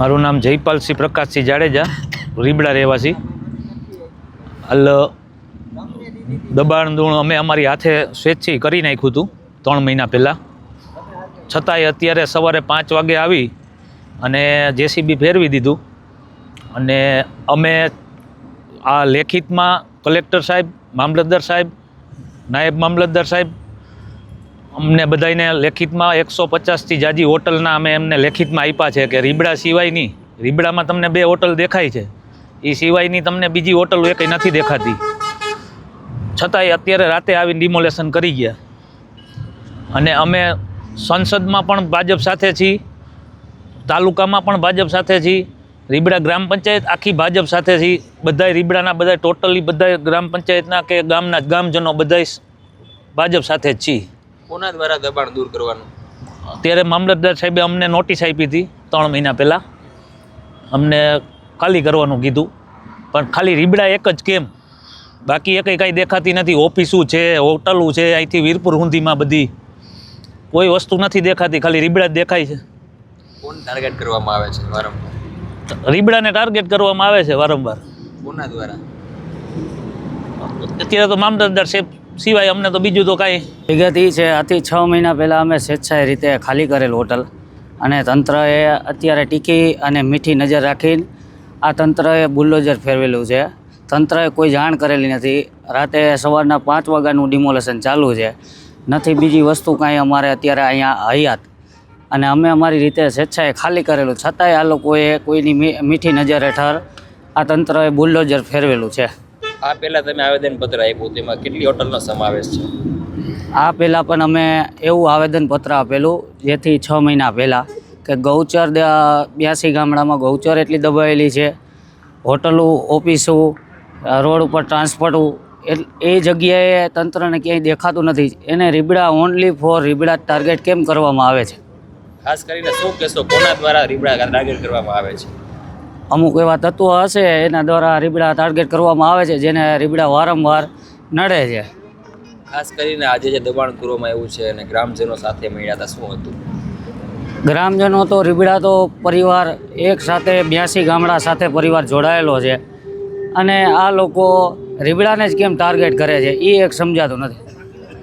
મારું નામ જયપાલસિંહ પ્રકાશસિંહ જાડેજા, રીબડા રહેવાસી. હાલ દબાણ દૂણ અમે અમારી હાથે સ્વેચ્છી કરી નાખ્યું હતું ત્રણ મહિના પહેલાં. છતાંય અત્યારે સવારે પાંચ વાગે આવી અને જેસીબી ફેરવી દીધું. અને અમે આ લેખિતમાં કલેક્ટર સાહેબ, મામલતદાર સાહેબ, નાયબ મામલતદાર સાહેબ અમને બધાને લેખિતમાં એકસો પચાસથી જાજી હોટલના અમે એમને લેખિતમાં આપ્યા છે કે રીબડા સિવાયની, રીબડામાં તમને બે હોટલ દેખાય છે. એ સિવાયની તમને બીજી હોટલ કંઈ નથી દેખાતી. છતાંય અત્યારે રાતે આવીને ડિમોલેશન કરી ગયા. અને અમે સંસદમાં પણ ભાજપ સાથે છીએ, તાલુકામાં પણ ભાજપ સાથે છીએ, રીબડા ગ્રામ પંચાયત આખી ભાજપ સાથે છીએ. બધાય રીબડાના બધા ટોટલી બધા ગ્રામ પંચાયતના કે ગામના ગામજનો બધાય ભાજપ સાથે જ છીએ. કોના દ્વારા દબાણ દૂર કરવાનું? ત્યારે મામલતદાર સાહેબે અમને નોટિસ આપી હતી ત્રણ મહિના પહેલાં. અમને ખાલી કરવાનું કીધું. પણ ખાલી રીબડા એક જ કેમ? બાકી એક કાંઈ દેખાતી નથી. ઓફિસું છે? હોટલું છે? અહીંથી વીરપુર હુંધીમાં બધી કોઈ વસ્તુ નથી દેખાતી. ખાલી રીબડા જ દેખાય છે. કોણ ટાર્ગેટ કરવામાં આવે છે વારંવાર? રીબડાને ટાર્ગેટ કરવામાં આવે છે વારંવાર. કોના દ્વારા? અત્યારે તો મામલતદાર સાહેબ સિવાય અમને તો બીજું તો કાંઈ. વિગત એ છે, આથી છ મહિના પહેલાં અમે સ્વેચ્છાએ રીતે ખાલી કરેલ હોટલ. અને તંત્રએ અત્યારે ટીકી અને મીઠી નજર રાખીને આ તંત્રએ બુલ્ડોઝર ફેરવેલું છે. તંત્રએ કોઈ જાણ કરેલી નથી. રાતે સવારના પાંચ વાગ્યાનું ડિમોલેશન ચાલુ છે. નથી બીજી વસ્તુ કાંઈ અમારે અત્યારે અહીંયા હયાત. અને અમે અમારી રીતે સ્વેચ્છાએ ખાલી કરેલું. છતાંય આ લોકોએ કોઈની મીઠી નજર હેઠળ આ તંત્રએ બુલ્ડોઝર ફેરવેલું છે. આ પહેલા તમે આવેદનપત્ર આપ્યું તેમાં કેટલી હોટલનો સમાવેશ છે? આ પહેલાં પણ અમે એવું આવેદનપત્ર આપેલું જેથી છ મહિના પહેલાં કે ગૌચર બ્યાસી ગામડામાં ગૌચર એટલી દબાયેલી છે. હોટલો ઓફિસો રોડ ઉપર ટ્રાન્સપોર્ટ એ જગ્યાએ તંત્રને ક્યાંય દેખાતું નથી. એને Ribda only for Ribda target કેમ કરવામાં આવે છે? ખાસ કરીને શું કહેશો કોના દ્વારા રીબડા ટાર્ગેટ કરવામાં આવે છે? અમુક એવા તત્વો હશે એના દ્વારા રીબડા ટાર્ગેટ કરવામાં આવે છે જેને રીબડા વારંવાર નડે છે. ખાસ કરીને આજે જે દબાણ કરવામાં આવ્યું છે અને ગ્રામજનો સાથે મળ્યા હતા શું હતું? ગ્રામજનો તો રીબડા તો પરિવાર એક સાથે બ્યાસી ગામડા સાથે પરિવાર જોડાયેલો છે. અને આ લોકો રીબડાને જ કેમ ટાર્ગેટ કરે છે એ એક સમજાતું નથી.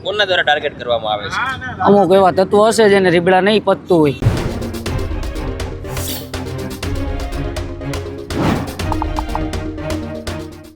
કોના દ્વારા ટાર્ગેટ કરવામાં આવે છે? અમુક એવા તત્વો હશે જેને રીબડા નહીં પતતું હોય.